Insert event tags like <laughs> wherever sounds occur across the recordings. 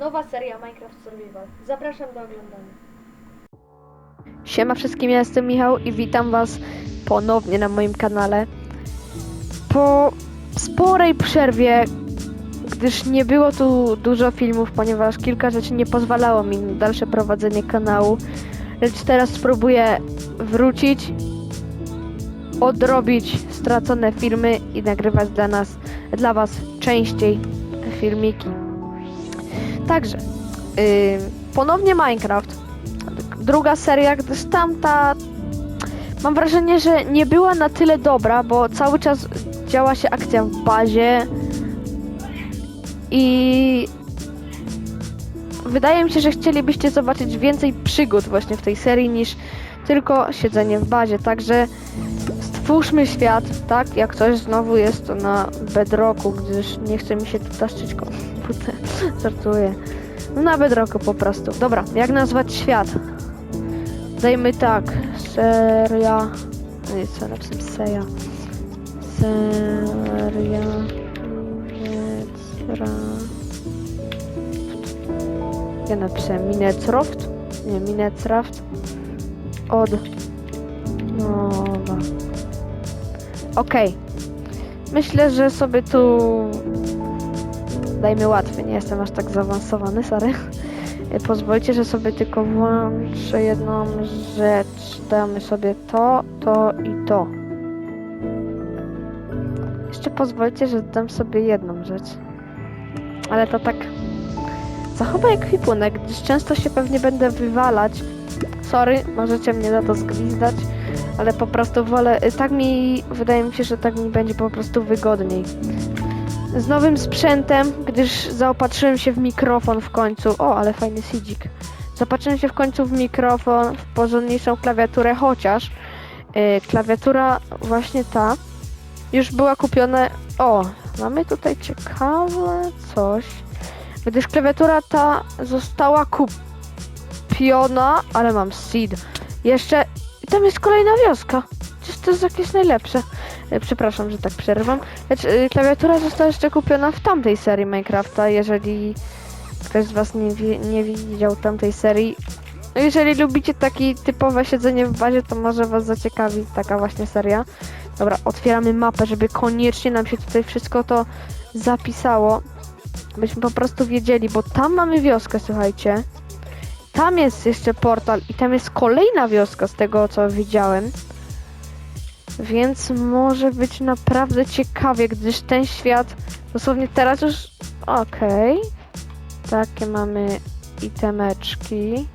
Nowa seria Minecraft Survival. Zapraszam do oglądania. Siema wszystkim, ja jestem Michał i witam was ponownie na moim kanale. Po sporej przerwie, gdyż nie było tu dużo filmów, ponieważ kilka rzeczy nie pozwalało mi na dalsze prowadzenie kanału, lecz teraz spróbuję wrócić, odrobić stracone filmy i nagrywać dla nas, dla was częściej filmiki. Także, yy, ponownie Minecraft. Druga seria, gdyż tamta mam wrażenie, że nie była na tyle dobra, bo cały czas działa się akcja w bazie i wydaje mi się, że chcielibyście zobaczyć więcej przygód właśnie w tej serii niż tylko siedzenie w bazie, także stwórzmy świat, tak? Jak coś znowu jest to na bedrocku, gdyż nie chce mi się tu taszczyć komputer, żartuję. No na po prostu. Dobra, jak nazwać świat? Dajmy tak, seria. Nie, co napisałem seria. Seria. Minetra. Ja napisałem Minecraft. Nie, Minecraft. Od. Nowa. Okej. Myślę, że sobie tu. Dajmy łatwy, nie jestem aż tak zaawansowany, sorry. E, Pozwólcie, że sobie tylko włączę jedną rzecz. Damy sobie to, to i to. Jeszcze pozwólcie, że dam sobie jedną rzecz. Ale to tak... Zachowaj ekwipunek, gdyż często się pewnie będę wywalać. Sorry, możecie mnie za to zgwizdać, ale po prostu wolę... y, Tak mi... Wydaje mi się, że tak mi będzie po prostu wygodniej z nowym sprzętem, gdyż zaopatrzyłem się w mikrofon w końcu. O, ale fajny sidzik. Zaopatrzyłem się w końcu w mikrofon, w porządniejszą klawiaturę, chociaż yy, klawiatura właśnie ta już była kupiona. O, mamy tutaj ciekawe coś. Gdyż klawiatura ta została kupiona, ale mam seed. Jeszcze i tam jest kolejna wioska. Czyż to jest jakieś najlepsze? E, Przepraszam, że tak przerwam. Lecz y, klawiatura została jeszcze kupiona w tamtej serii Minecrafta, jeżeli ktoś z Was nie, nie widział tamtej serii. No Jeżeli lubicie takie typowe siedzenie w bazie, to może Was zaciekawi taka właśnie seria. Dobra, otwieramy mapę, żeby koniecznie nam się tutaj wszystko to zapisało. Byśmy po prostu wiedzieli, bo tam mamy wioskę, słuchajcie. Tam jest jeszcze portal i tam jest kolejna wioska z tego co widziałem. Więc może być naprawdę ciekawie, gdyż ten świat dosłownie teraz już. Okej. Takie mamy itemeczki.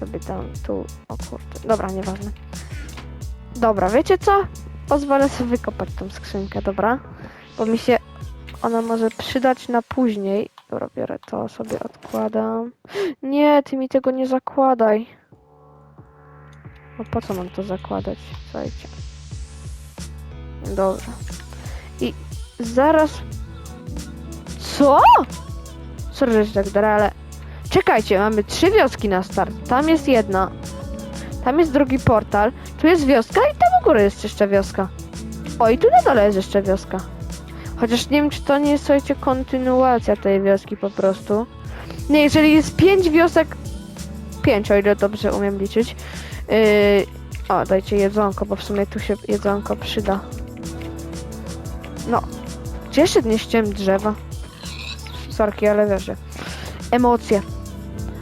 Sobie dam tu. O kurde. Dobra, nieważne. Dobra, wiecie co? Pozwolę sobie wykopać tą skrzynkę, dobra? Bo mi się ona może przydać na później. Dobra, biorę to, sobie odkładam. Nie, ty mi tego nie zakładaj. No po co mam to zakładać? Słuchajcie. Dobra. I zaraz... Co? Sorry, że tak dara, ale... Czekajcie, mamy trzy wioski na start. Tam jest jedna. Tam jest drugi portal. Tu jest wioska i tam u góry jest jeszcze wioska. O, i tu na dole jest jeszcze wioska. Chociaż nie wiem, czy to nie jest, słuchajcie, kontynuacja tej wioski po prostu. Nie, jeżeli jest pięć wiosek... Pięć, o ile dobrze umiem liczyć. Yy... O, dajcie jedzonko, bo w sumie tu się jedzonko przyda. No, gdzie jeszcze nie drzewa? Sorki, ale że... Emocje.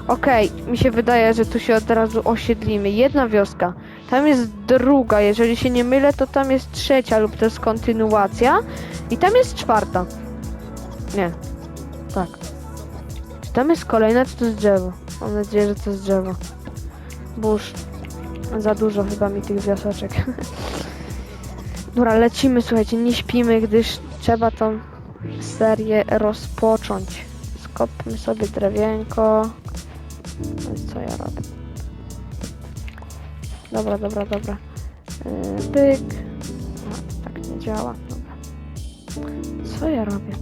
Okej, mi się wydaje, że tu się od razu osiedlimy. Jedna wioska. Tam jest druga, jeżeli się nie mylę, to tam jest trzecia lub to jest kontynuacja. I tam jest czwarta. Nie. Tak. Czy tam jest kolejna, czy to jest drzewo? Mam nadzieję, że to jest drzewo. Już za dużo chyba mi tych wioseczek. <laughs> Dobra, lecimy, słuchajcie, nie śpimy, gdyż trzeba tą serię rozpocząć. Skopmy sobie drewienko. No co ja robię? Dobra, dobra, dobra. Yy, Pyk. Tak nie działa. Dobra. Co ja robię?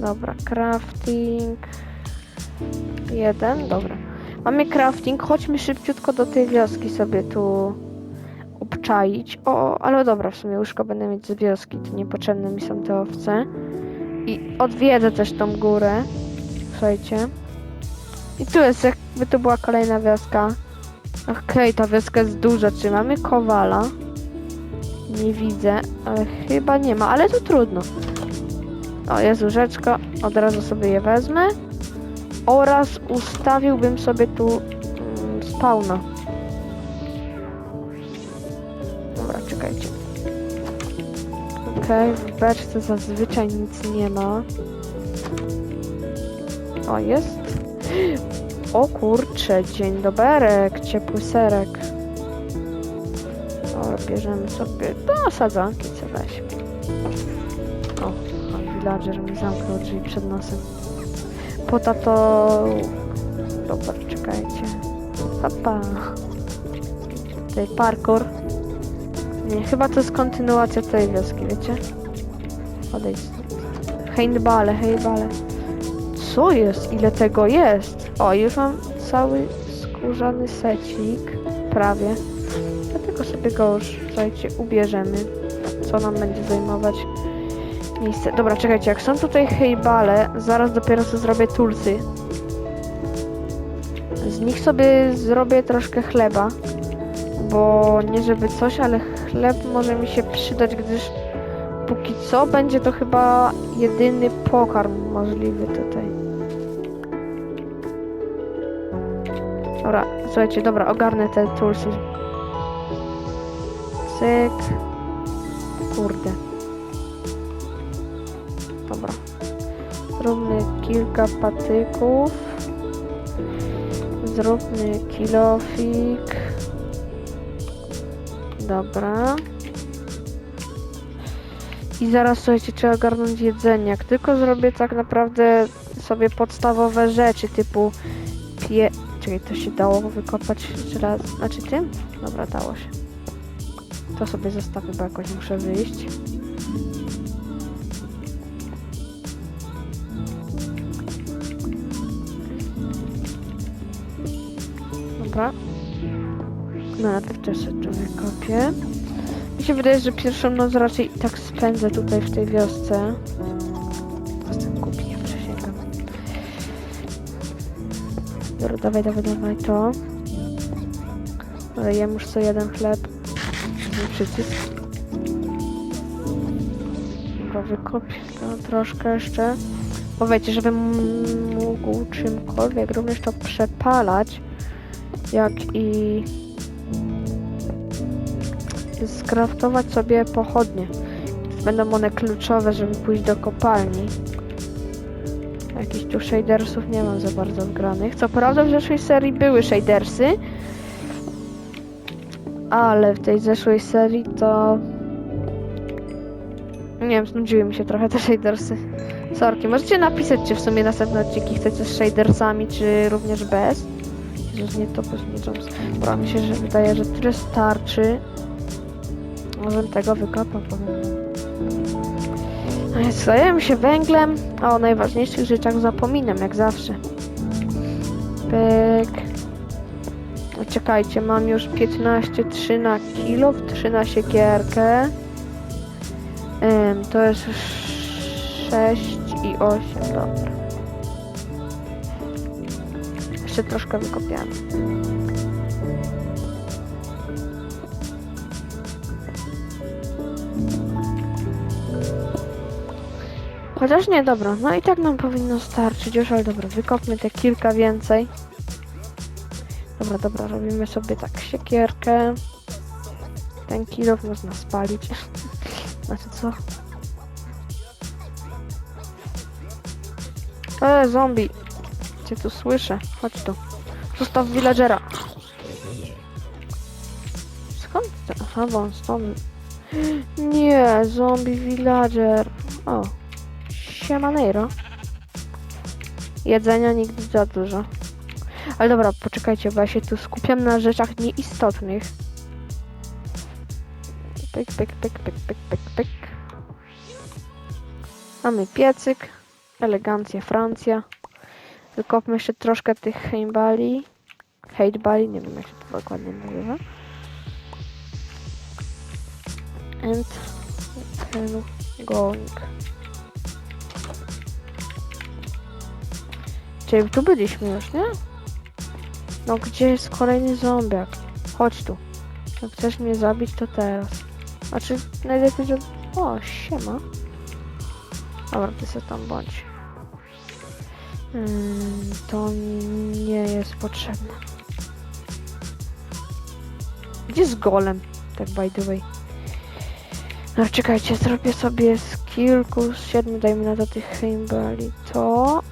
Dobra, crafting. Jeden, dobra. Mamy crafting, chodźmy szybciutko do tej wioski sobie tu obczaić. O, ale dobra, w sumie łóżko będę mieć z wioski, to niepotrzebne mi są te owce. I odwiedzę też tą górę. słuchajcie. I tu jest, jakby to była kolejna wioska. Okej, ta wioska jest duża. Czy mamy kowala? Nie widzę, ale chyba nie ma, ale to trudno. O, jest łóżeczko, od razu sobie je wezmę. Oraz ustawiłbym sobie tu mm, spawna. Czekajcie. Okej, w beczce zazwyczaj nic nie ma. O, jest. O kurcze, dzień doberek, ciepły serek. Dobra, bierzemy sobie do sadzanki, co weź. O, a villager mi zamknął drzwi przed nosem. Potato... Dobra, czekajcie. Papa. Tutaj parkour. Chyba to jest kontynuacja tej wioski, wiecie? Odejdź. Hejnbale, hejbale. Co jest? Ile tego jest? O, już mam cały skórzany secik. Prawie. Dlatego sobie go już, słuchajcie, ubierzemy. Co nam będzie zajmować miejsce. Dobra, czekajcie, jak są tutaj hejbale, zaraz dopiero sobie zrobię tulsy. Z nich sobie zrobię troszkę chleba. Bo nie żeby coś, ale chleb może mi się przydać, gdyż póki co będzie to chyba jedyny pokarm możliwy tutaj. Dobra, słuchajcie, dobra, ogarnę te tulsy. Cyk. Kurde. Dobra. Zróbmy kilka patyków. Zróbmy kilofik. Dobra. I zaraz słuchajcie, trzeba ogarnąć jedzenie. Jak tylko zrobię tak naprawdę sobie podstawowe rzeczy typu pie... To się dało wykopać jeszcze raz. Znaczy tym? Dobra, dało się. To sobie zostawię, bo jakoś muszę wyjść. Dobra. Najpierw też sobie to wykopię. Mi się wydaje, że pierwszą noc raczej i tak spędzę tutaj w tej wiosce. Jestem głupi, nie przesięgam. Dobra, dawaj, dawaj, dawaj to. Ale jem już co jeden chleb. Mój przycisk. Dobra, wykopię to troszkę jeszcze. Bo wiecie, żebym mógł czymkolwiek również to przepalać, jak i skraftować sobie pochodnie. Będą one kluczowe, żeby pójść do kopalni. Jakichś tu shadersów nie mam za bardzo wgranych. Co prawda w zeszłej serii były shadersy, ale w tej zeszłej serii to... Nie wiem, znudziły mi się trochę te shadersy. Sorki, możecie napisać, czy w sumie następne odcinki chcecie z shadersami, czy również bez. Jezus, nie to jumps. Dobra, mi się że wydaje, że tyle starczy. Może tego wykopał, powiem. Zajęłem się węglem, a o najważniejszych rzeczach zapominam, jak zawsze. Pyk. Czekajcie, mam już 15, 3 na kilo, 3 na siekierkę. To jest 6 i 8, dobra. Jeszcze troszkę wykopiamy. Chociaż nie, dobra, no i tak nam powinno starczyć już, ale dobra, wykopmy te kilka więcej. Dobra, dobra, robimy sobie tak siekierkę. Ten kilof można spalić. <laughs> Znaczy co? E, zombie! Cię tu słyszę, chodź tu. Zostaw villagera. Skąd ten? Aha, bo on. <gasps> Nie, zombie villager. O, Siemanejro. Jedzenia nigdy za dużo. Ale dobra, poczekajcie, bo ja się tu skupiam na rzeczach nieistotnych. Pyk, pyk, pyk, pyk, pyk, pyk, pyk. Mamy piecyk. Elegancja Francja. Wykopmy jeszcze troszkę tych hejbali. Hejbali, nie wiem jak się to dokładnie nazywa. And going. Czyli tu byliśmy już, nie? No gdzie jest kolejny zombiak? Chodź tu. Jak chcesz mnie zabić, to teraz. Znaczy, najlepiej, że... O, siema. Dobra, ty sobie tam bądź. Mm, to nie jest potrzebne. Gdzie jest golem? Tak by the way. No czekajcie, zrobię sobie z kilku, z siedmiu, dajmy na to tych heimbali. To...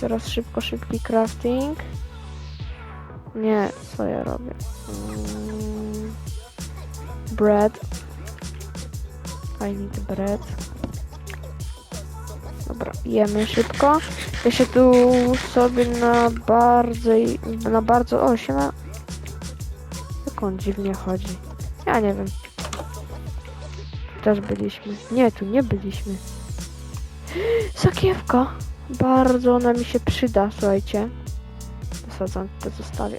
Teraz szybko, szybki crafting. Nie, co ja robię? Mm, bread. I need bread. Dobra, jemy szybko. Ja się tu sobie na bardzo, na bardzo, o siema. Jak on dziwnie chodzi. Ja nie wiem. Też byliśmy. Nie, tu nie byliśmy. <gasps> Sakiewka. Bardzo ona mi się przyda, słuchajcie. Zasadzam, to zostawię.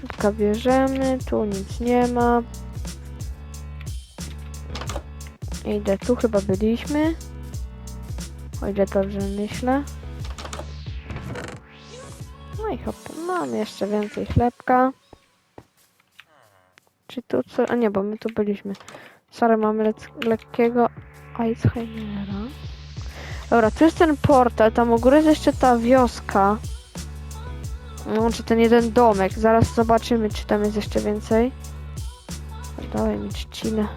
Kubka bierzemy, tu nic nie ma. Idę, tu chyba byliśmy. O ile dobrze myślę. No i hop, mam jeszcze więcej chlebka. Czy tu co? A nie, bo my tu byliśmy. Sorry, mamy lekkiego Alzheimera. Dobra, tu jest ten portal, tam u góry jest jeszcze ta wioska. No, czy ten jeden domek. Zaraz zobaczymy, czy tam jest jeszcze więcej. Dawaj mi trzcinę.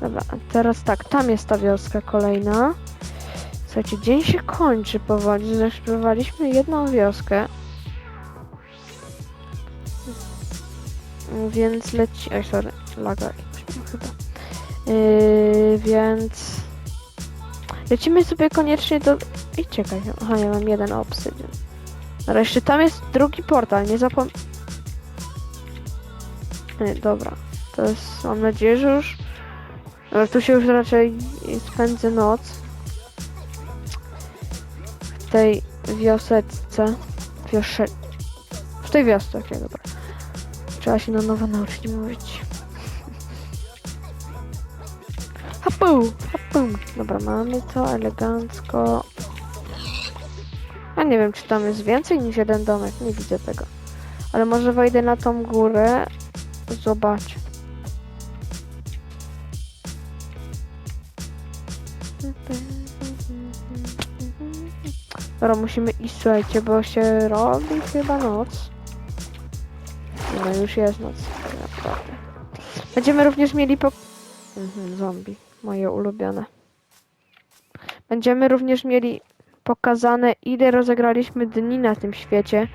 Dobra, teraz tak, tam jest ta wioska kolejna. Słuchajcie, dzień się kończy powoli. Zaśpiewaliśmy jedną wioskę. Więc leci... Oj, sorry, laga chyba. Yy, więc... Lecimy sobie koniecznie do... I czekaj, aha, ja mam jeden obsydian. Ale jeszcze tam jest drugi portal, nie zapom... Nie, dobra. To jest, mam nadzieję, że już... Ale tu się już raczej spędzę noc. W tej wioseczce. Wiosze... W tej wiosce, okej, dobra. Trzeba się na nowo nauczyć mówić. Hapu! Hapu! Dobra, mamy to elegancko. Ja nie wiem, czy tam jest więcej niż jeden domek. Nie widzę tego. Ale może wejdę na tą górę. Zobacz. Dobra, musimy iść, słuchajcie, bo się robi chyba noc. No już jest noc, naprawdę. Będziemy również mieli po... Mhm, zombie, moje ulubione. Będziemy również mieli pokazane, ile rozegraliśmy dni na tym świecie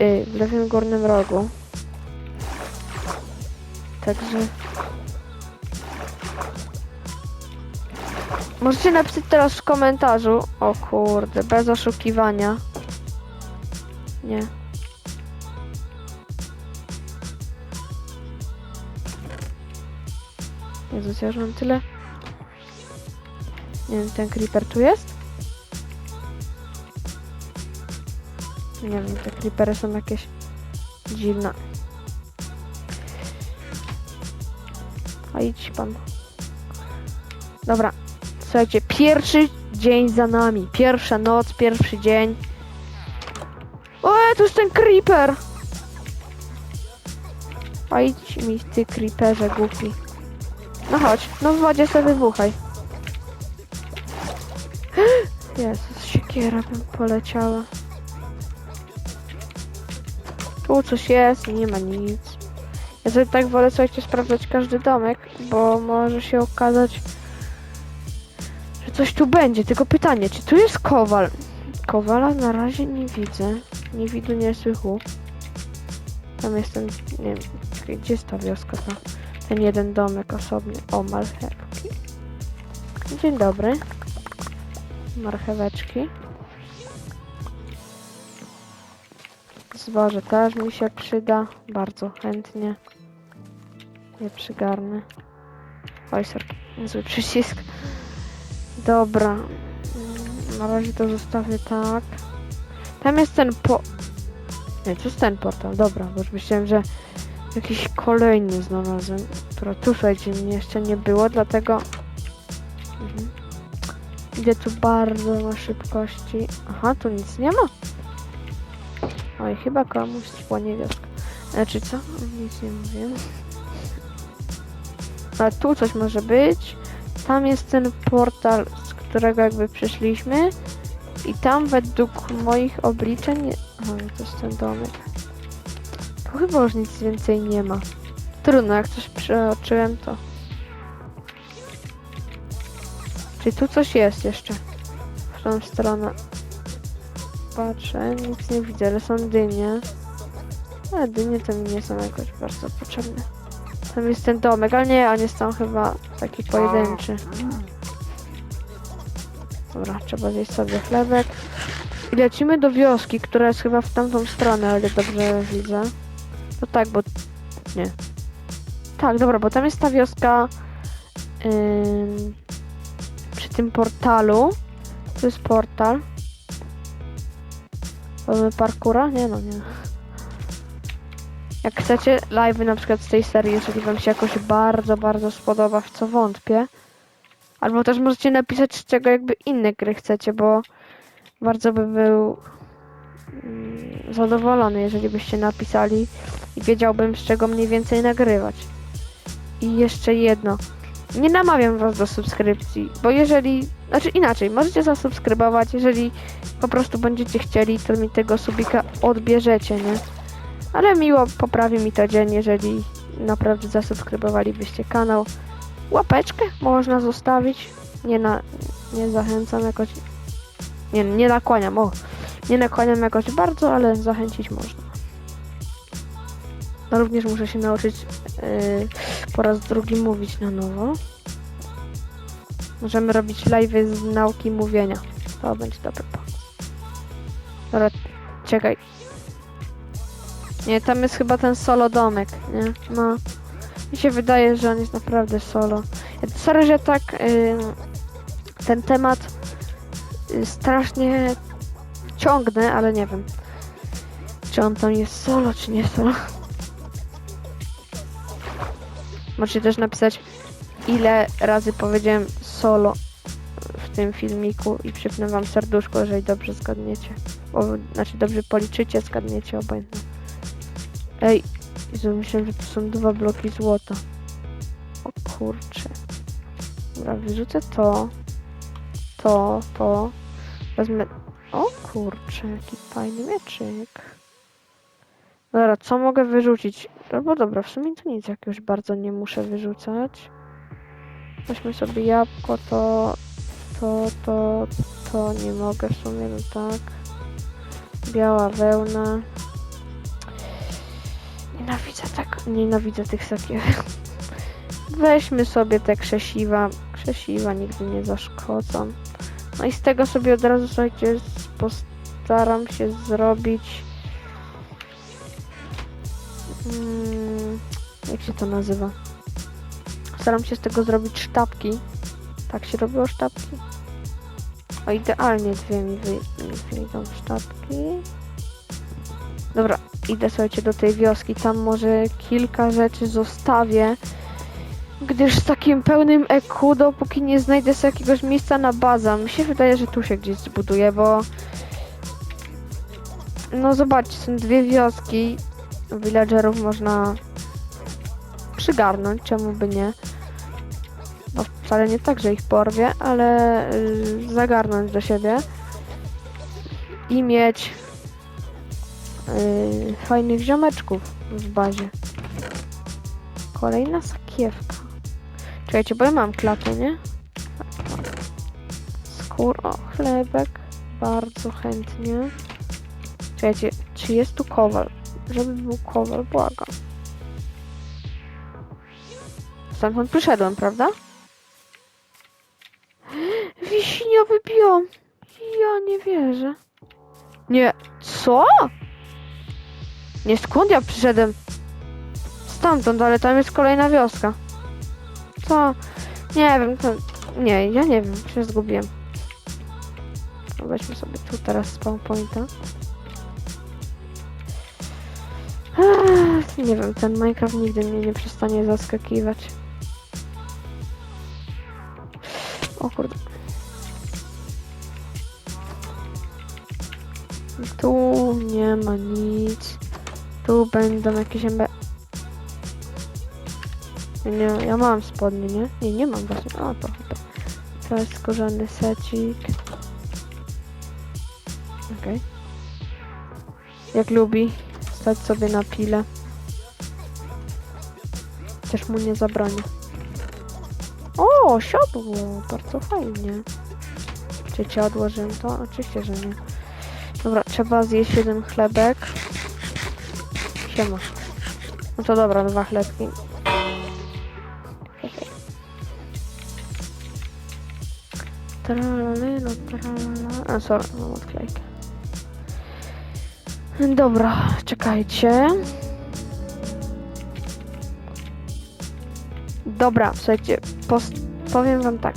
yy, w lewym górnym rogu. Także... Możecie napisać teraz w komentarzu. O kurde, bez oszukiwania. Nie. Jezus, ja już mam tyle. Nie wiem, ten creeper tu jest? Nie wiem, te creepery są jakieś dziwne. A idź pan. Dobra, słuchajcie, pierwszy dzień za nami. Pierwsza noc, pierwszy dzień. O, tu jest ten creeper! A idź mi ty creeperze głupi. No chodź, no w wodzie sobie wybuchaj. Siekiera bym poleciała. Tu coś jest, nie ma nic. Ja sobie tak wolę, słuchajcie, sprawdzać każdy domek, bo może się okazać, że coś tu będzie. Tylko pytanie, czy tu jest kowal? Kowala na razie nie widzę. Nie widzę, nie słychu. Tam jest ten, nie wiem, gdzie jest ta wioska ta? Ten jeden domek osobny. O, marchewki. Dzień dobry. Marcheweczki. Zboże też mi się przyda. Bardzo chętnie. Nie przygarnę. Oj, sorry. Zły przycisk. Dobra. Mm, Na razie to zostawię tak. Tam jest ten po... Nie, to jest ten portal. Dobra, bo już myślałem, że jakiś kolejny znalazłem, która tu słuchajcie mnie jeszcze nie było, dlatego mhm. Idę tu bardzo na szybkości. Aha, tu nic nie ma. Oj, chyba komuś spłonie wioska. Znaczy co? Nic nie mówię. A tu coś może być. Tam jest ten portal, z którego jakby przyszliśmy. I tam według moich obliczeń... Aha, to jest ten domek. Tu chyba już nic więcej nie ma. Trudno, jak coś przeoczyłem, to... Czy tu coś jest jeszcze? W tą stronę. Patrzę, nic nie widzę, ale są dynie. Ale dynie to mi nie są jakoś bardzo potrzebne. Tam jest ten domek, ale nie, on jest tam chyba taki pojedynczy. Dobra, trzeba zjeść sobie chlebek. I lecimy do wioski, która jest chyba w tamtą stronę, ale dobrze widzę. No tak, bo... Nie. Tak, dobra, bo tam jest ta wioska... Ym, przy tym portalu. To jest portal. Mamy parkura? Nie no, nie. Jak chcecie live na przykład z tej serii, jeżeli wam się jakoś bardzo, bardzo spodoba, w co wątpię. Albo też możecie napisać z czego jakby inne gry chcecie, bo bardzo by był mm, zadowolony, jeżeli byście napisali i wiedziałbym z czego mniej więcej nagrywać. I jeszcze jedno. Nie namawiam was do subskrypcji, bo jeżeli, znaczy inaczej, możecie zasubskrybować, jeżeli po prostu będziecie chcieli, to mi tego subika odbierzecie, nie? Ale miło poprawi mi to dzień, jeżeli naprawdę zasubskrybowalibyście kanał. Łapeczkę można zostawić. Nie na, nie zachęcam jakoś, nie, nie nakłaniam, o, nie nakłaniam jakoś bardzo, ale zachęcić można. No również muszę się nauczyć yy, po raz drugi mówić na nowo. Możemy robić live z nauki mówienia. To będzie dobry pomysł. Dobra, czekaj. Nie, tam jest chyba ten solo domek, nie? No. Mi się wydaje, że on jest naprawdę solo. Sorry, że tak yy, ten temat yy, strasznie ciągnę, ale nie wiem. Czy on tam jest solo, czy nie solo. Możecie też napisać, ile razy powiedziałem solo w tym filmiku i przypnę wam serduszko, jeżeli dobrze zgadniecie. O, znaczy dobrze policzycie, zgadniecie obojętnie. Ej, Jezu, myślałem, że to są dwa bloki złota. O kurcze. Dobra, wyrzucę to. To, to. Wezmę... O kurcze, jaki fajny mieczyk. Dobra, co mogę wyrzucić? Albo dobra, w sumie to nic jakiegoś bardzo nie muszę wyrzucać. Weźmy sobie jabłko, to... To, to, to nie mogę w sumie, no tak. Biała wełna. Nienawidzę tak, nienawidzę tych sakiewek. <laughs> Weźmy sobie te krzesiwa. Krzesiwa nigdy nie zaszkodzą. No i z tego sobie od razu, słuchajcie, postaram się zrobić... Mm, jak się to nazywa? Staram się z tego zrobić sztabki. Tak się robiło sztabki? O, idealnie dwie mi wy- wyjdą sztabki. Dobra, idę słuchajcie do tej wioski. Tam może kilka rzeczy zostawię. Gdyż z takim pełnym EQ, dopóki nie znajdę sobie jakiegoś miejsca na bazę, mi się wydaje, że tu się gdzieś zbuduje, bo... No zobaczcie, są dwie wioski. Villagerów można przygarnąć, czemu by nie. No wcale nie tak, że ich porwie, ale y, zagarnąć do siebie. I mieć y, fajnych ziomeczków w bazie. Kolejna sakiewka. Czekajcie, bo ja mam klatę, nie? Skór, o, chlebek. Bardzo chętnie. Czekajcie, czy jest tu kowal? Żeby był kowal, błagam. Stamtąd przyszedłem, prawda? Wiśniowy biom! Ja nie wierzę. Nie, co? Nie, skąd ja przyszedłem? Stamtąd, ale tam jest kolejna wioska. Co? Nie wiem, to... Nie, ja nie wiem, się zgubiłem. Weźmy sobie tu teraz spawn pointa. Nie wiem, ten Minecraft nigdy mnie nie przestanie zaskakiwać. O kurde. Tu nie ma nic. Tu będą jakieś MB. Nie, ja mam spodnie, nie? Nie, nie mam właśnie. A, to chyba. To jest skórzany secik. Okej. Okay. Jak lubi, stać sobie na pile. Też mu nie zabronię. O, siodło! Bardzo fajnie. Czy cię odłożyłem to? Oczywiście, że nie. Dobra, trzeba zjeść jeden chlebek. Siema. No to dobra, dwa chlebki. Tralalylo, tralala. A, sorry, mam odklejkę. Dobra, czekajcie. Dobra, słuchajcie, powiem wam tak.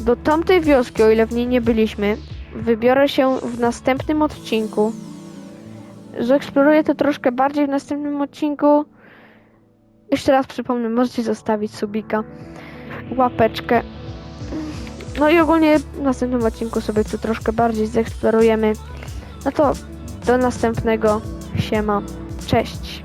Do tamtej wioski, o ile w niej nie byliśmy, wybiorę się w następnym odcinku. Zaeksploruję to troszkę bardziej w następnym odcinku. Jeszcze raz przypomnę, możecie zostawić subika, łapeczkę. No i ogólnie w następnym odcinku sobie tu troszkę bardziej zeksplorujemy. No to do następnego. Siema. Cześć.